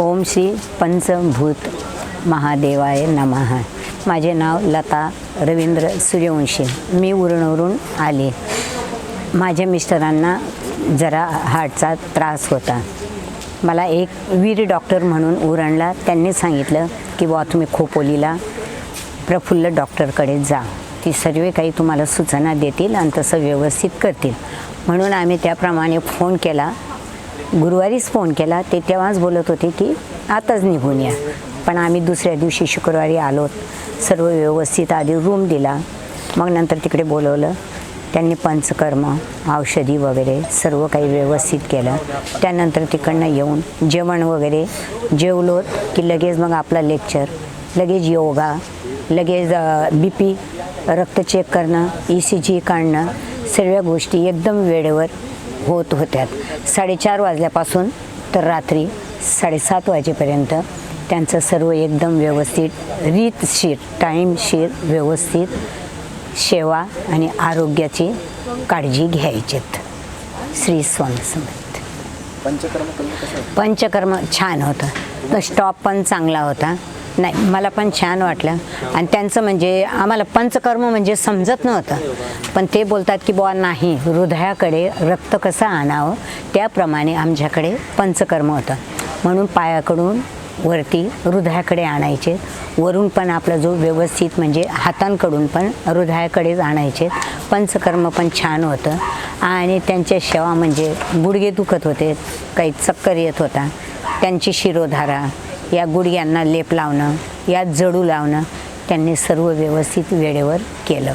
ओम श्री पंचभूत महादेवाय नमः. माझे नाव लता रवींद्र सूर्यवंशी. मी उरणवरून आले. माझ्या मिस्टरांना जरा हार्टचा त्रास होता. मला एक वीर डॉक्टर म्हणून उरणला त्यांनी सांगितलं की बुवा तुम्ही खोपोलीला प्रफुल्ल डॉक्टरकडे जा. ती सर्व काही तुम्हाला सूचना देतील आणि तसं व्यवस्थित करतील. म्हणून आम्ही त्याप्रमाणे फोन केला. गुरुवारीच फोन केला. ते तेव्हाच बोलत होते की आताच निघून या. पण आम्ही दुसऱ्या दिवशी शुक्रवारी आलो. सर्व व्यवस्थित आधी रूम दिला. मग नंतर तिकडे बोलवलं. त्यांनी पंचकर्म औषधी वगैरे सर्व काही व्यवस्थित केलं. त्यानंतर तिकडनं येऊन जेवण वगैरे जेवलो की लगेच मग आपला लेक्चर लगेच योगा लगेच बी पी रक्त चेक करणं ई सी जी काढणं सर्व गोष्टी एकदम वेळेवर होत होत्यात. साडेचार वाजल्यापासून तर रात्री साडेसात वाजेपर्यंत त्यांचं सर्व एकदम व्यवस्थित रीतशीर टाईमशीर व्यवस्थित सेवा आणि आरोग्याची काळजी घ्यायचीत. श्री स्वामी समर्थ. पंचकर्म पंचकर्म छान होतं. तो स्टॉप पण चांगला होता. नाही मला पण छान वाटलं. आणि त्यांचं म्हणजे आम्हाला पंचकर्म म्हणजे समजत नव्हतं. पण ते बोलतात की बुवा नाही हृदयाकडे रक्त कसं आणावं? त्याप्रमाणे आमच्याकडे पंचकर्म होतं. म्हणून पायाकडून वरती हृदयाकडे आणायचे. वरून पण आपला जो व्यवस्थित म्हणजे हातांकडून पण हृदयाकडेच आणायचे. पंचकर्म पण छान होतं. आणि त्यांच्या सेवा म्हणजे गुडघे दुखत होते काही चक्कर येत होता. त्यांची शिरोधारा या गुडघ्यांना लेप लावणं या जडू लावणं त्यांनी सर्व व्यवस्थित वेळेवर केलं.